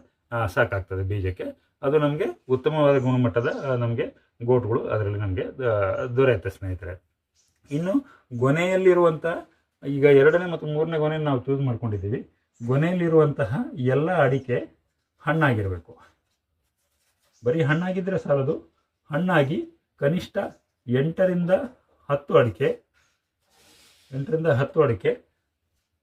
ಸಾಕಾಗ್ತದೆ ಬೀಜಕ್ಕೆ. ಅದು ನಮಗೆ ಉತ್ತಮವಾದ ಗುಣಮಟ್ಟದ ನಮಗೆ ಗೋಟ್ಗಳು ಅದರಲ್ಲಿ ನಮಗೆ ದೊರೆಯುತ್ತೆ ಸ್ನೇಹಿತರೆ. ಇನ್ನು ಗೊನೆಯಲ್ಲಿರುವಂಥ ಈಗ ಎರಡನೇ ಮತ್ತು ಮೂರನೇ ಗೊನೆ ನಾವು ಚೂಸ್ ಮಾಡ್ಕೊಂಡಿದ್ದೀವಿ. ಗೊನೆಯಲ್ಲಿರುವಂತಹ ಎಲ್ಲ ಅಡಿಕೆ ಹಣ್ಣಾಗಿರಬೇಕು. ಬರೀ ಹಣ್ಣಾಗಿದ್ದರೆ ಸಾಲದು. ಹಣ್ಣಾಗಿ ಕನಿಷ್ಠ ಎಂಟರಿಂದ ಹತ್ತು ಅಡಿಕೆ, ಎಂಟರಿಂದ ಹತ್ತು ಅಡಿಕೆ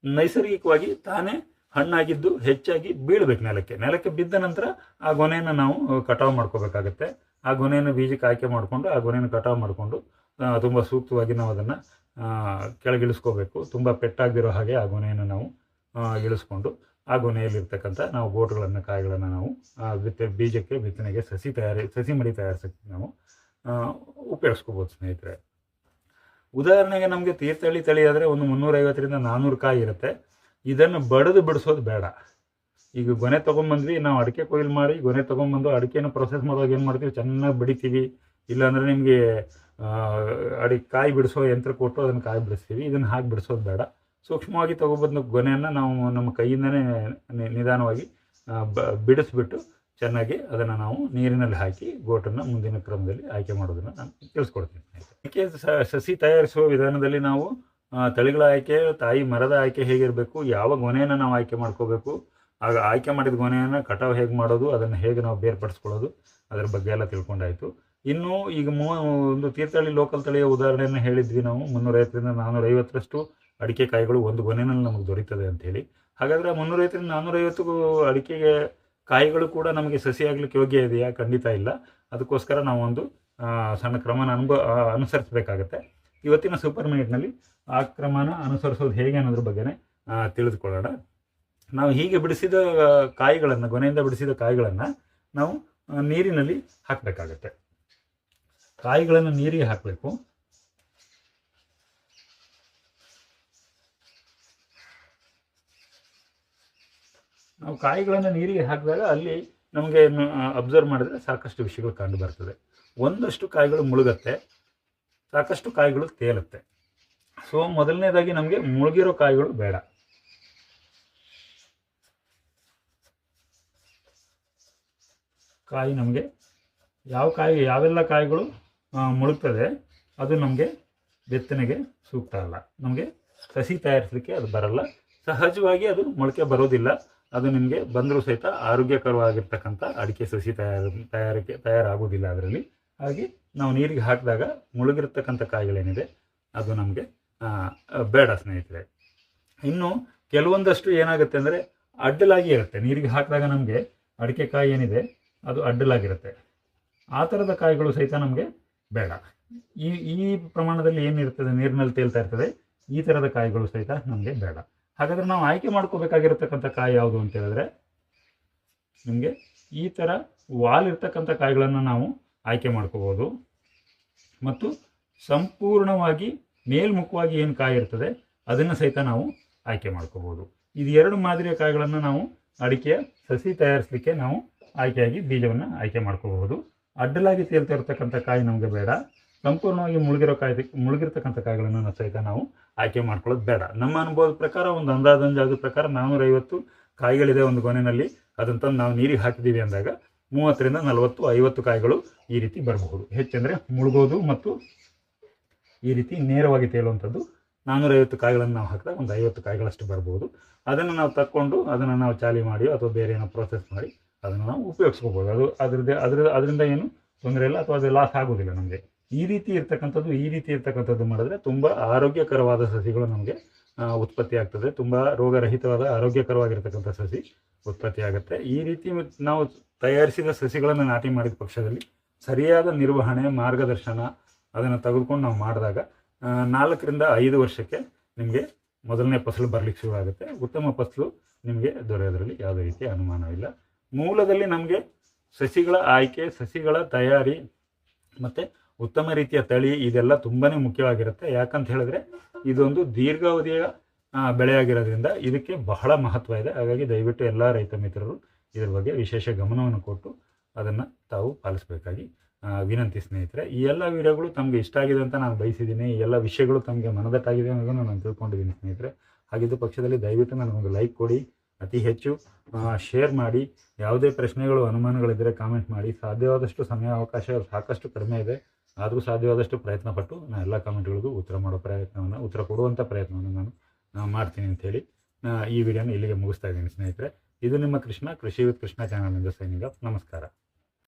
ನೈಸರ್ಗಿಕವಾಗಿ ತಾನೇ ಹಣ್ಣಾಗಿದ್ದು ಹೆಚ್ಚಾಗಿ ಬೀಳ್ಬೇಕು ನೆಲಕ್ಕೆ. ನೆಲಕ್ಕೆ ಬಿದ್ದ ನಂತರ ಆ ಗೊನೆಯನ್ನು ನಾವು ಕಟಾವು ಮಾಡ್ಕೋಬೇಕಾಗತ್ತೆ. ಆ ಗೊನೆಯನ್ನು ಬೀಜಕ್ಕೆ ಆಯ್ಕೆ ಮಾಡಿಕೊಂಡು ಆ ಗೊನೆಯನ್ನು ಕಟಾವು ಮಾಡಿಕೊಂಡು ತುಂಬ ಸೂಕ್ತವಾಗಿ ನಾವು ಅದನ್ನು ಕೆಳಗಿಳಿಸ್ಕೋಬೇಕು. ತುಂಬ ಪೆಟ್ಟಾಗದಿರೋ ಹಾಗೆ ಆ ಗೊನೆಯನ್ನು ನಾವು ಇಳಿಸ್ಕೊಂಡು ಆ ಗೊನೆಯಲ್ಲಿರ್ತಕ್ಕಂಥ ನಾವು ಬೋಟ್ಗಳನ್ನು, ಕಾಯಿಗಳನ್ನು ನಾವು ಬಿತ್ತೆ ಬೀಜಕ್ಕೆ ಬಿತ್ತನೆಗೆ ಸಸಿ ತಯಾರಿ, ಸಸಿ ಮಡಿ ತಯಾರಿಸೋಕ್ಕೆ ನಾವು ಉಪಯೋಗಿಸ್ಕೋಬೋದು ಸ್ನೇಹಿತರೆ. ಉದಾಹರಣೆಗೆ ನಮಗೆ ತೀರ್ಥಹಳ್ಳಿ ತಳಿ ಆದರೆ ಒಂದು ಮುನ್ನೂರೈವತ್ತರಿಂದ ನಾನ್ನೂರು ಕಾಯಿ ಇರುತ್ತೆ. ಇದನ್ನು ಬಡಿದು ಬಿಡಿಸೋದು ಬೇಡ. ಈಗ ಗೊನೆ ತೊಗೊಂಬಂದ್ವಿ, ನಾವು ಅಡಿಕೆ ಕೊಯ್ಲು ಮಾಡಿ ಗೊನೆ ತೊಗೊಂಬಂದು ಅಡಿಕೆನ ಪ್ರೊಸೆಸ್ ಮಾಡುವಾಗ ಏನು ಮಾಡ್ತೀವಿ? ಚೆನ್ನಾಗಿ ಬಡಿತೀವಿ. ಇಲ್ಲಾಂದರೆ ನಿಮಗೆ ಅಡಿ ಕಾಯಿ ಬಿಡಿಸೋ ಯಂತ್ರ ಕೊಟ್ಟು ಅದನ್ನು ಕಾಯಿ ಬಿಡಿಸ್ತೀವಿ. ಇದನ್ನು ಹಾಕಿ ಬಿಡಿಸೋದು ಬೇಡ. ಸೂಕ್ಷ್ಮವಾಗಿ ತೊಗೊಬಂದು ಗೊನೆಯನ್ನು ನಾವು ನಮ್ಮ ಕೈಯಿಂದನೇ ನಿಧಾನವಾಗಿ ಬಿಡಿಸ್ಬಿಟ್ಟು ಚೆನ್ನಾಗಿ ಅದನ್ನು ನಾವು ನೀರಿನಲ್ಲಿ ಹಾಕಿ ಗೋಟನ್ನು ಮುಂದಿನ ಕ್ರಮದಲ್ಲಿ ಆಯ್ಕೆ ಮಾಡೋದನ್ನು ನಾನು ತಿಳಿಸ್ಕೊಡ್ತೀನಿ ಅದಕ್ಕೆ ಸಸಿ ತಯಾರಿಸುವ ವಿಧಾನದಲ್ಲಿ ನಾವು ತಳಿಗಳ ಆಯ್ಕೆ, ತಾಯಿ ಮರದ ಆಯ್ಕೆ ಹೇಗಿರಬೇಕು, ಯಾವ ಗೊನೆಯನ್ನು ನಾವು ಆಯ್ಕೆ ಮಾಡ್ಕೋಬೇಕು, ಆಗ ಆಯ್ಕೆ ಮಾಡಿದ ಗೊನೆಯನ್ನು ಕಟಾವು ಹೇಗೆ ಮಾಡೋದು, ಅದನ್ನು ಹೇಗೆ ನಾವು ಬೇರ್ಪಡಿಸ್ಕೊಳ್ಳೋದು, ಅದರ ಬಗ್ಗೆ ಎಲ್ಲ ತಿಳ್ಕೊಂಡಾಯಿತು. ಇನ್ನು ಈಗ ಮೂ, ಒಂದು ತೀರ್ಥಹಳ್ಳಿ ಲೋಕಲ್ ತಳಿಯ ಉದಾಹರಣೆಯನ್ನು ಹೇಳಿದ್ವಿ ನಾವು ಮುನ್ನೂರೈವತ್ತರಿಂದ ನಾನ್ನೂರೈವತ್ತರಷ್ಟು ಅಡಿಕೆ ಕಾಯಿಗಳು ಒಂದು ಗೊನೆನಲ್ಲಿ ನಮಗೆ ದೊರೀತದೆ ಅಂತೇಳಿ ಹಾಗಾದರೆ ಮುನ್ನೂರೈವತ್ತರಿಂದ ನಾನ್ನೂರೈವತ್ತು ಅಡಿಕೆಗೆ ಕಾಯಿಗಳು ಕೂಡ ನಮಗೆ ಸಸಿ ಆಗ್ಲಿಕ್ಕೆ ಯೋಗ್ಯ ಇದೆಯಾ? ಖಂಡಿತ ಇಲ್ಲ. ಅದಕ್ಕೋಸ್ಕರ ನಾವು ಒಂದು ಆ, ಸಣ್ಣ ಕ್ರಮನ ಅನುಭವ ಅನುಸರಿಸಬೇಕಾಗತ್ತೆ. ಇವತ್ತಿನ ಸೂಪರ್ ಮಿನಿಟ್ನಲ್ಲಿ ಆ ಕ್ರಮನ ಅನುಸರಿಸೋದು ಹೇಗೆ ಅನ್ನೋದ್ರ ಬಗ್ಗೆನೇ ತಿಳಿದುಕೊಳ್ಳೋಣ. ನಾವು ಹೀಗೆ ಬಿಡಿಸಿದ ಕಾಯಿಗಳನ್ನು ಗೊನೆಯಿಂದ ಬಿಡಿಸಿದ ಕಾಯಿಗಳನ್ನು ನಾವು ನೀರಿನಲ್ಲಿ ಹಾಕಬೇಕಾಗತ್ತೆ. ಕಾಯಿಗಳನ್ನು ನೀರಿಗೆ ಹಾಕಬೇಕು. ನಾವು ಕಾಯಿಗಳನ್ನು ನೀರಿಗೆ ಹಾಕಿದಾಗ ಅಲ್ಲಿ ನಮಗೆ ಅಬ್ಸರ್ವ್ ಮಾಡಿದ್ರೆ ಸಾಕಷ್ಟು ವಿಷಯಗಳು ಕಂಡು ಬರ್ತದೆ. ಒಂದಷ್ಟು ಕಾಯಿಗಳು ಮುಳುಗತ್ತೆ, ಸಾಕಷ್ಟು ಕಾಯಿಗಳು ತೇಲುತ್ತೆ. ಸೊ ಮೊದಲನೇದಾಗಿ ನಮಗೆ ಮುಳುಗಿರೋ ಕಾಯಿಗಳು ಬೇಡ. ಕಾಯಿ ನಮಗೆ ಯಾವ ಕಾಯಿ, ಯಾವೆಲ್ಲ ಕಾಯಿಗಳು ಮುಳುಗ್ತದೆ, ಅದು ನಮಗೆ ಬೆತ್ತನೆಗೆ ಸೂಕ್ತ ಅಲ್ಲ. ನಮಗೆ ಸಸಿ ತಯಾರಿಸಲಿಕ್ಕೆ ಅದು ಬರಲ್ಲ. ಸಹಜವಾಗಿ ಅದು ಮೊಳಕೆ ಬರೋದಿಲ್ಲ. ಅದು ನಿಮಗೆ ಬಂದರೂ ಸಹಿತ ಆರೋಗ್ಯಕರವಾಗಿರ್ತಕ್ಕಂಥ ಅಡಿಕೆ ಸಸಿ ತಯಾರು ತಯಾರಿಕೆ ತಯಾರಾಗೋದಿಲ್ಲ ಅದರಲ್ಲಿ. ಹಾಗೆ ನಾವು ನೀರಿಗೆ ಹಾಕಿದಾಗ ಮುಳುಗಿರ್ತಕ್ಕಂಥ ಕಾಯಿಗಳೇನಿದೆ ಅದು ನಮಗೆ ಬೇಡ ಸ್ನೇಹಿತರೆ. ಇನ್ನು ಕೆಲವೊಂದಷ್ಟು ಏನಾಗುತ್ತೆ ಅಂದರೆ ಅಡ್ಡಲಾಗಿ ಇರುತ್ತೆ. ನೀರಿಗೆ ಹಾಕಿದಾಗ ನಮಗೆ ಅಡಿಕೆ ಕಾಯಿ ಏನಿದೆ, ಅದು ಅಡ್ಡಲಾಗಿರುತ್ತೆ. ಆ ಥರದ ಕಾಯಿಗಳು ಸಹಿತ ನಮಗೆ ಬೇಡ. ಈ ಈ ಪ್ರಮಾಣದಲ್ಲಿ ಏನಿರ್ತದೆ, ನೀರಿನಲ್ಲಿ ತೇಲ್ತಾ ಇರ್ತದೆ, ಈ ಥರದ ಕಾಯಿಗಳು ಸಹಿತ ನಮಗೆ ಬೇಡ. ಹಾಗಾದ್ರೆ ನಾವು ಆಯ್ಕೆ ಮಾಡ್ಕೋಬೇಕಾಗಿರತಕ್ಕಂಥ ಕಾಯಿ ಯಾವುದು ಅಂತ ಹೇಳಿದ್ರೆ ನಿಮಗೆ ಈ ಥರ ವಾಲ್ ಇರ್ತಕ್ಕಂಥ ಕಾಯಿಗಳನ್ನು ನಾವು ಆಯ್ಕೆ ಮಾಡ್ಕೋಬೋದು. ಮತ್ತು ಸಂಪೂರ್ಣವಾಗಿ ಮೇಲ್ಮುಖವಾಗಿ ಏನು ಕಾಯಿ ಇರ್ತದೆ ಅದನ್ನು ಸಹಿತ ನಾವು ಆಯ್ಕೆ ಮಾಡ್ಕೋಬೋದು. ಇದು ಎರಡು ಮಾದರಿಯ ಕಾಯಿಗಳನ್ನು ನಾವು ಅಡಿಕೆಯ ಸಸಿ ತಯಾರಿಸಲಿಕ್ಕೆ ನಾವು ಆಯ್ಕೆಯಾಗಿ ಬೀಜವನ್ನು ಆಯ್ಕೆ ಮಾಡ್ಕೋಬಹುದು. ಅಡ್ಡಲಾಗಿ ತೇಲ್ತಾ ಇರ್ತಕ್ಕಂಥ ಕಾಯಿ ನಮಗೆ ಬೇಡ. ಸಂಪೂರ್ಣವಾಗಿ ಮುಳುಗಿರೋ ಕಾಯಿ ಮುಳುಗಿರ್ತಕ್ಕಂಥ ಕಾಯಿಗಳನ್ನು ಸಹಿತ ನಾವು ಆಯ್ಕೆ ಮಾಡ್ಕೊಳ್ಳೋದು ಬೇಡ. ನಮ್ಮ ಅನುಭವದ ಪ್ರಕಾರ, ಒಂದು ಅಂದಾಜಂದಾಜು ಪ್ರಕಾರ ನಾನ್ನೂರೈವತ್ತು ಕಾಯಿಗಳಿದೆ ಒಂದು ಗೊನೆಯಲ್ಲಿ. ಅದನ್ನು ತಂದು ನಾವು ನೀರಿಗೆ ಹಾಕಿದ್ದೀವಿ ಅಂದಾಗ ಮೂವತ್ತರಿಂದ ನಲವತ್ತು, ಐವತ್ತು ಕಾಯಿಗಳು ಈ ರೀತಿ ಬರಬಹುದು. ಹೆಚ್ಚೆಂದರೆ ಮುಳುಗೋದು ಮತ್ತು ಈ ರೀತಿ ನೇರವಾಗಿ ತೇಲುವಂಥದ್ದು ನಾನ್ನೂರೈವತ್ತು ಕಾಯಿಗಳನ್ನು ನಾವು ಹಾಕಿದಾಗ ಒಂದು ಐವತ್ತು ಕಾಯಿಗಳಷ್ಟು ಬರ್ಬೋದು ಅದನ್ನು ನಾವು ತಕ್ಕೊಂಡು ಅದನ್ನು ನಾವು ಚಾಲಿ ಮಾಡಿ ಅಥವಾ ಬೇರೆ ಏನೋ ಪ್ರೋಸೆಸ್ ಮಾಡಿ ಅದನ್ನು ನಾವು ಉಪಯೋಗಿಸ್ಕೋಬೋದು. ಅದು ಅದರದ್ದೇ ಅದರ ಅದರಿಂದ ಏನು ತೊಂದರೆ ಇಲ್ಲ ಅಥವಾ ಅದು ಲಾಸ್ ಆಗೋದಿಲ್ಲ ನಮಗೆ. ಈ ರೀತಿ ಇರ್ತಕ್ಕಂಥದ್ದು, ಈ ರೀತಿ ಇರ್ತಕ್ಕಂಥದ್ದು ಮಾಡಿದ್ರೆ ತುಂಬ ಆರೋಗ್ಯಕರವಾದ ಸಸಿಗಳು ನಮಗೆ ಉತ್ಪತ್ತಿ ಆಗ್ತದೆ. ತುಂಬ ರೋಗರಹಿತವಾದ, ಆರೋಗ್ಯಕರವಾಗಿರ್ತಕ್ಕಂಥ ಸಸಿ ಉತ್ಪತ್ತಿ ಆಗುತ್ತೆ. ಈ ರೀತಿ ನಾವು ತಯಾರಿಸಿದ ಸಸಿಗಳನ್ನು ನಾಟಿ ಮಾಡಿದ ಪಕ್ಷದಲ್ಲಿ ಸರಿಯಾದ ನಿರ್ವಹಣೆ, ಮಾರ್ಗದರ್ಶನ ಅದನ್ನು ತೆಗೆದುಕೊಂಡು ನಾವು ಮಾಡಿದಾಗ ನಾಲ್ಕರಿಂದ ಐದು ವರ್ಷಕ್ಕೆ ನಿಮಗೆ ಮೊದಲನೇ ಫಸಲು ಬರಲಿಕ್ಕೆ ಶುರು ಆಗುತ್ತೆ. ಉತ್ತಮ ಫಸಲು ನಿಮಗೆ ದೊರೆಯೋದರಲ್ಲಿ ಯಾವುದೇ ರೀತಿ ಅನುಮಾನವಿಲ್ಲ. ಮೂಲದಲ್ಲಿ ನಮಗೆ ಸಸಿಗಳ ಆಯ್ಕೆ, ಸಸಿಗಳ ತಯಾರಿ ಮತ್ತು ಉತ್ತಮ ರೀತಿಯ ತಳಿ ಇದೆಲ್ಲ ತುಂಬಾ ಮುಖ್ಯವಾಗಿರುತ್ತೆ. ಯಾಕಂತ ಹೇಳಿದ್ರೆ ಇದೊಂದು ದೀರ್ಘಾವಧಿಯ ಬೆಳೆಯಾಗಿರೋದ್ರಿಂದ ಇದಕ್ಕೆ ಬಹಳ ಮಹತ್ವ ಇದೆ. ಹಾಗಾಗಿ ದಯವಿಟ್ಟು ಎಲ್ಲ ರೈತ ಮಿತ್ರರು ಇದರ ಬಗ್ಗೆ ವಿಶೇಷ ಗಮನವನ್ನು ಕೊಟ್ಟು ಅದನ್ನು ತಾವು ಪಾಲಿಸಬೇಕಾಗಿ ವಿನಂತಿ ಸ್ನೇಹಿತರೆ. ಈ ಎಲ್ಲ ವಿಡಿಯೋಗಳು ತಮಗೆ ಇಷ್ಟ ಆಗಿದೆ ಅಂತ ನಾನು ಬಯಸಿದ್ದೀನಿ. ಈ ಎಲ್ಲ ವಿಷಯಗಳು ತಮಗೆ ಮನದಟ್ಟಾಗಿದೆ ಅನ್ನೋದನ್ನು ನಾನು ತಿಳ್ಕೊಂಡಿದ್ದೀನಿ ಸ್ನೇಹಿತರೆ. ಹಾಗಿದ್ದು ಪಕ್ಷದಲ್ಲಿ ದಯವಿಟ್ಟು ನನಗೊಂದು ಲೈಕ್ ಕೊಡಿ, ಅತಿ ಹೆಚ್ಚು ಶೇರ್ ಮಾಡಿ. ಯಾವುದೇ ಪ್ರಶ್ನೆಗಳು ಅನುಮಾನಗಳಿದ್ದರೆ ಕಾಮೆಂಟ್ ಮಾಡಿ. ಸಾಧ್ಯವಾದಷ್ಟು ಸಮಯ ಅವಕಾಶ ಸಾಕಷ್ಟು ಕಡಿಮೆ ಇದೆ. ಆದರೂ ಸಾಧ್ಯವಾದಷ್ಟು ಪ್ರಯತ್ನ ಪಟ್ಟು ನಾನು ಎಲ್ಲ ಕಾಮೆಂಟ್ಗಳಿಗೂ ಉತ್ತರ ಮಾಡೋ ಪ್ರಯತ್ನವನ್ನು, ಉತ್ತರ ಕೊಡುವಂಥ ಪ್ರಯತ್ನವನ್ನು ನಾನು ಮಾಡ್ತೀನಿ ಅಂಥೇಳಿ ಈ ವಿಡಿಯೋನ ಇಲ್ಲಿಗೆ ಮುಗಿಸ್ತಾ ಇದ್ದೀನಿ ಸ್ನೇಹಿತರೆ. ಇದು ನಿಮ್ಮ ಕೃಷ್ಣ, ಕೃಷಿ ವಿತ್ ಕೃಷ್ಣ ಚಾನಲ್ನಿಂದ ಸೈನಿಂಗ್ ಆಫ್ ನಮಸ್ಕಾರ.